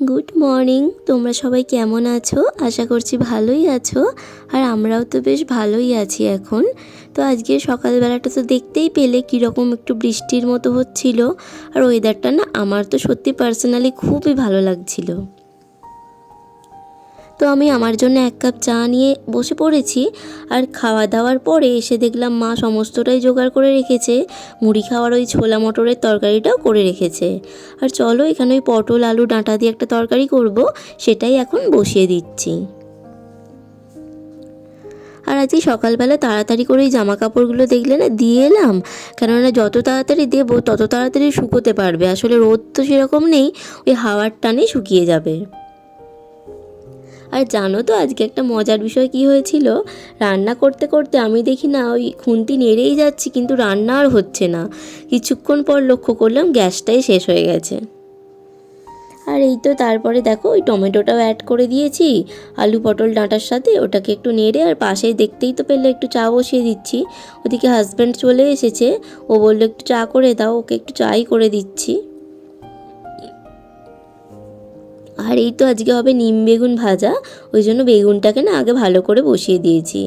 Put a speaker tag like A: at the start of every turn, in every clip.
A: Good morning তোমরা সবাই কেমন আছো? আশা করছি ভালোই আছো। আর আমরাও তো বেশ ভালোই আছি এখন। তো আজকে সকালবেলাটা তো দেখতেই পেলে কীরকম একটু বৃষ্টির মতো হচ্ছিল। আর ওয়েদারটা না আমার তো সত্যি পার্সোনালি খুবই ভালো লাগছিল। তো আমি আমার জন্য এক কাপ চা নিয়ে বসে পড়েছি আর খাওয়া দাওয়ার পরে এসে দেখলাম মা সমস্তটাই জোগাড় করে রেখেছে। মুড়ি খাওয়ার ওই ছোলা মটরের তরকারিটাও করে রেখেছে। আর চলো এখানে ওই পটল, আলু, ডাঁটা দিয়ে একটা তরকারি করব, সেটাই এখন বসিয়ে দিচ্ছি। আর আজকে সকালবেলা তাড়াতাড়ি করে ওই জামা কাপড়গুলো দেখলে না দিয়ে এলাম। কেননা যত তাড়াতাড়ি দেবো, তত তাড়াতাড়ি শুকোতে পারবে। আসলে রোদ তো সেরকম নেই, ওই হাওয়ার টানে শুকিয়ে যাবে। আর জানো তো আজকে একটা মজার বিষয় কি হয়েছিল? রান্না করতে করতে আমি দেখি না ওই খুন্তি নেড়েই যাচ্ছি, কিন্তু রান্না আর হচ্ছে না। কিছুক্ষণ পর লক্ষ্য করলাম গ্যাসটাই শেষ হয়ে গেছে। আর এই তো তারপরে দেখো ওই টমেটোটাও অ্যাড করে দিয়েছি। আলু পটল ডাঁটার সাথে ওটাকে একটু নেড়ে আর পাশেই দেখতেই তো পেলে একটু চা বসিয়ে দিচ্ছি। ওদিকে হাজব্যান্ড চলে এসেছে। ও বলল, একটু চা করে দাও, ওকে একটু চাই করে দিচ্ছি। আর এই তো আজকে হবে নিম বেগুন ভাজা, ওই জন্য বেগুনটাকে না আগে ভালো করে বসিয়ে দিয়েছি।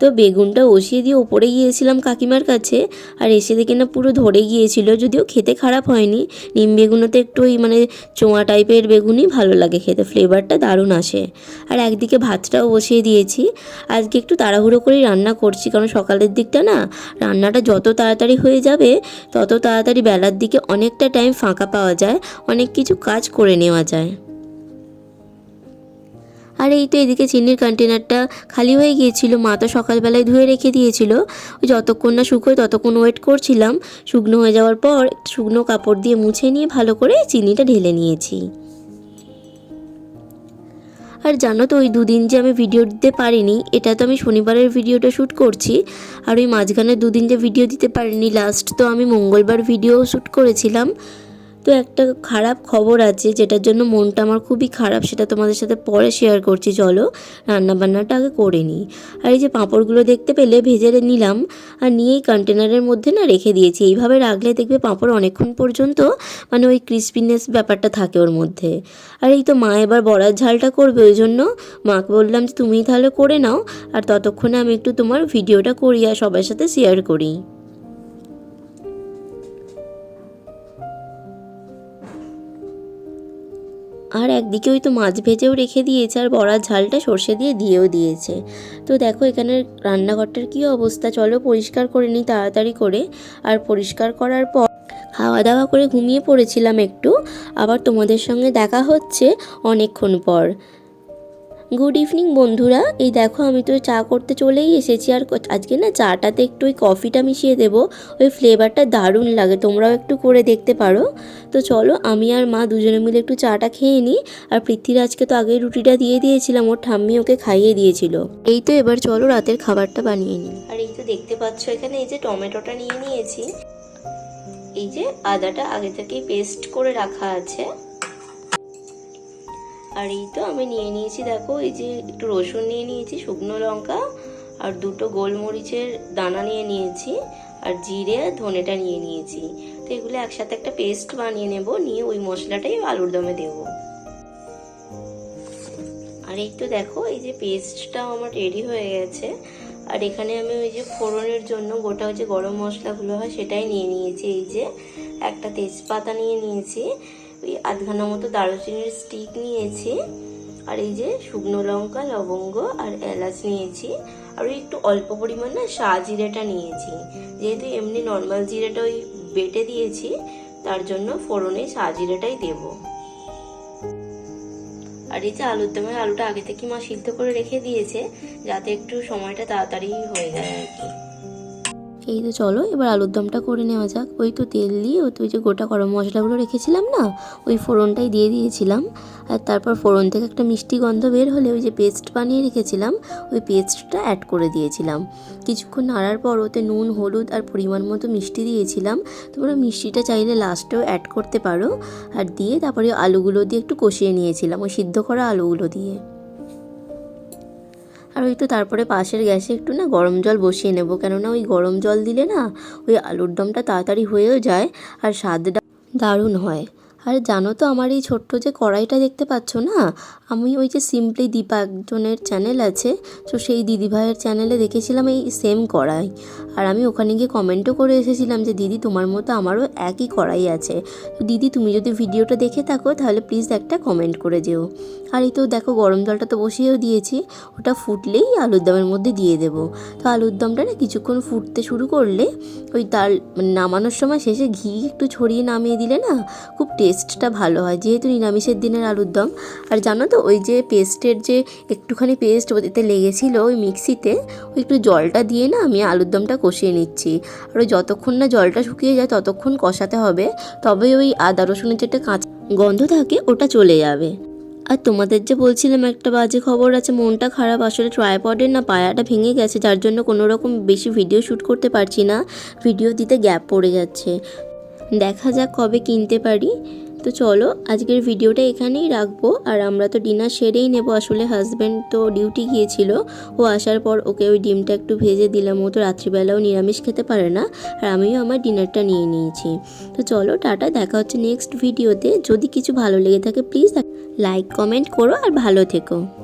A: তো বেগুনটা বসিয়ে দিয়ে ওপরে গিয়েছিলাম কাকিমার কাছে, আর এসে দেখে না পুরো ধরে গিয়েছিল, যদিও খেতে খারাপ হয়নি। নিম বেগুনোতে একটু ওই মানে চোঁয়া টাইপের বেগুনই ভালো লাগে খেতে, ফ্লেভারটা দারুণ আসে। আর একদিকে ভাতটাও বসিয়ে দিয়েছি। আজকে একটু তাড়াহুড়ো করেই রান্না করছি, কারণ সকালের দিকটা না রান্নাটা যত তাড়াতাড়ি হয়ে যাবে, তত তাড়াতাড়ি বেলার দিকে অনেকটা টাইম ফাঁকা পাওয়া যায়, অনেক কিছু কাজ করে নেওয়া যায়। আর এই তো এদিকে চিনির কন্টেনারটা খালি হয়ে গিয়েছিল। মা তো সকালবেলায় ধুয়ে রেখে দিয়েছিল। যতক্ষণ না শুকোয় ততক্ষণ ওয়েট করছিলাম। শুকনো হয়ে যাওয়ার পর শুকনো কাপড় দিয়ে মুছে নিয়ে ভালো করে চিনিটা ঢেলে নিয়েছি। আর জানো তো ওই দুদিন যে আমি ভিডিও দিতে পারিনি, এটা তো আমি শনিবারের ভিডিওটা শ্যুট করছি। আর ওই মাঝখানে দুদিন যে ভিডিও দিতে পারিনি লাস্ট তো আমি মঙ্গলবার ভিডিও শ্যুট করেছিলাম। তো একটা খারাপ খবর আছে যেটার জন্য মনটা আমার খুবই খারাপ, সেটা তোমাদের সাথে পরে শেয়ার করছি, চলো। রান্নাবান্নাটা আগে করে নিই। আর এই যে পাঁপড়গুলো দেখতে পেলে ভেজে নিলাম, আর নিয়েই কন্টেনারের মধ্যে না রেখে দিয়েছি। এইভাবে রাখলে দেখবে পাঁপড় অনেকক্ষণ পর্যন্ত মানে ওই ক্রিসপিনেস ব্যাপারটা থাকে ওর মধ্যে। আর এই তো মা এবার বড়ার ঝালটা করবে, ওই জন্য মাকে বললাম যে তুমিই তাহলে করে নাও। আর ততক্ষণে আমি একটু তোমার ভিডিওটা করি আর সবার সাথে শেয়ার করি। আর একদিকে ওই তো মাছ ভেজেও রেখে দিয়েছে আর বড়ার ঝালটা সর্ষে দিয়ে দিয়েও দিয়েছে। তো দেখো এখানের রান্নাঘরটার কী অবস্থা? চলো পরিষ্কার করে নিই তাড়াতাড়ি করে। আর পরিষ্কার করার পর খাওয়া দাওয়া করে ঘুমিয়ে পড়েছিলাম একটু। আবার তোমাদের সঙ্গে দেখা হচ্ছে অনেকক্ষণ পর। গুড ইভিনিং বন্ধুরা। এই দেখো, আমি তো চা করতে চলেই এসেছি। আর আজকে না চাটাতে একটু ওই কফিটা মিশিয়ে দেবো। ওই ফ্লেভারটা দারুণ লাগে, তোমরাও একটু করে দেখতে পারো। তো চলো, আমি আর মা দুজনে মিলে একটু চাটা খেয়ে নিই। আর পৃথ্বীরাজকে তো আগেই রুটিটা দিয়ে দিয়েছিলাম, ওর ঠাম্মি ওকে খাইয়ে দিয়েছিল। এই তো এবার চলো, রাতের খাবারটা বানিয়ে নিই। আর এই তো দেখতে পাচ্ছ এখানে, এই যে টমেটোটা নিয়ে নিয়েছি। এই যে আদাটা আগে থেকেই পেস্ট করে রাখা আছে। আর এই তো আমি নিয়ে নিয়েছি, দেখো, এই যে একটু রসুন নিয়ে নিয়েছি, শুকনো লঙ্কা, আর দুটো গোলমরিচের দানা নিয়ে নিয়েছি, আর জিরে আর ধনেটা নিয়ে নিয়েছি। তো এগুলো একসাথে একটা পেস্ট বানিয়ে নেব, নিয়ে ওই মশলাটাই আলুর দমে দেব। আর এই তো দেখো, এই যে পেস্টটাও আমার রেডি হয়ে গেছে। আর এখানে আমি ওই যে ফোড়নের জন্য গোটা ওই যে গরম মশলাগুলো হয়, সেটাই নিয়ে নিয়েছি। এই যে একটা তেজপাতা নিয়ে নিয়েছি আধখানা মতো দারুচিনির স্টিক নিয়েছি। আর এই যে শুকনো লঙ্কা, লবঙ্গ আর এলাচ নিয়েছি। আর ওই একটু অল্প পরিমাণ না শাহ জিরেটা নিয়েছি। যেহেতু এমনি নর্মাল জিরেটা ওই বেটে দিয়েছি, তার জন্য ফোড়নে শাহ জিরেটাই দেবো। আর এই যে আলুর দমের আলুটা আগে থেকে মা সিদ্ধ করে রেখে দিয়েছে, যাতে একটু সময়টা তাড়াতাড়ি হয়ে যায় আর কি। এই তো চলো, এবার আলুর দমটা করে নেওয়া যাক। ওই তো তেল দিয়ে, ওই তো ওই যে গোটা গরম মশলাগুলো রেখেছিলাম না, ওই ফোড়নটাই দিয়ে দিয়েছিলাম। আর তারপর ফোড়ন থেকে একটা মিষ্টি গন্ধ বের হলে ওই যে পেস্ট বানিয়ে রেখেছিলাম, ওই পেস্টটা অ্যাড করে দিয়েছিলাম। কিছুক্ষণ নাড়ার পর ওতে নুন, হলুদ আর পরিমাণ মতো মিষ্টি দিয়েছিলাম। তোমরা মিষ্টিটা চাইলে লাস্টেও অ্যাড করতে পারো। আর দিয়ে তারপরে আলুগুলো দিয়ে একটু কষিয়ে নিয়েছিলাম, ওই সিদ্ধ করা আলুগুলো দিয়ে। আর ওই তো তারপরে পাশের গ্যাসে একটু না গরম জল বসিয়ে নেব। কেননা ওই গরম জল দিলে না ওই আলুর দমটা তাড়াতাড়ি হয়েও যায় আর স্বাদটা দারুণ হয়। আর জানো তো আমার এই ছোট্ট যে কড়াইটা দেখতে পাচ্ছ না? আমি ওই যে সিম্পলি দীপা একজনের চ্যানেল আছে, তো সেই দিদিভাইয়ের চ্যানেলে দেখেছিলাম এই সেম কড়াই। আর আমি ওখানে গিয়ে কমেন্টও করে এসেছিলাম যে, দিদি, তোমার মতো আমারও একই কড়াই আছে। তো দিদি, তুমি যদি ভিডিওটা দেখে থাকো, তাহলে প্লিজ একটা কমেন্ট করে যেও। আর এই তো দেখো, গরম জলটা তো বসিয়েও দিয়েছি। ওটা ফুটলেই আলুর দমের মধ্যে দিয়ে দেবো। তো আলুর দমটা না কিছুক্ষণ ফুটতে শুরু করলে, ওই তার মানে নামানোর সময় শেষে ঘি একটু ছড়িয়ে নামিয়ে দিলে না, খুব টেস্টটা ভালো হয়, যেহেতু নিরামিষের দিনের আলুর দম। আর জানো তো, ওই যে পেস্টের যে একটুখানি পেস্ট ওতে লেগেছিলো ওই মিক্সিতে, ওই একটু জলটা দিয়ে না আমি আলুর দমটা কষিয়ে নিচ্ছি। আর ওই যতক্ষণ না জলটা শুকিয়ে যায় ততক্ষণ কষাতে হবে তবে ওই আদা, রসুনের যেটা কাঁচা গন্ধ থাকে ওটা চলে যাবে। আর তোমাদের যে বলছিলাম একটা বাজে খবর আছে, মনটা খারাপ, আসলে ট্রাইপডের না পায়াটা ভেঙে গেছে, যার জন্য কোনো রকম বেশি ভিডিও শ্যুট করতে পারছি না। ভিডিও দিতে গ্যাপ পড়ে যাচ্ছে। দেখা যাক কবে কিনতে পারি। তো চলো, আজকের ভিডিওটা এখানেই রাখব। আর আমরা তো ডিনার সেরেই নেব। আসলে হাজব্যান্ড তো ডিউটি গিয়েছিল। ও আসার পর ওকে ওই ডিমটা একটু ভেজে দিলাম। ও তো রাত্রিবেলাও নিরামিষ খেতে পারে না। আর আমিও আমার ডিনারটা নিয়ে নিয়েছি। তো চলো, টাটা। দেখা হচ্ছে নেক্সট ভিডিওতে যদি কিছু ভালো লেগে থাকে প্লিজ লাইক কমেন্ট করো। আর ভালো থেকো।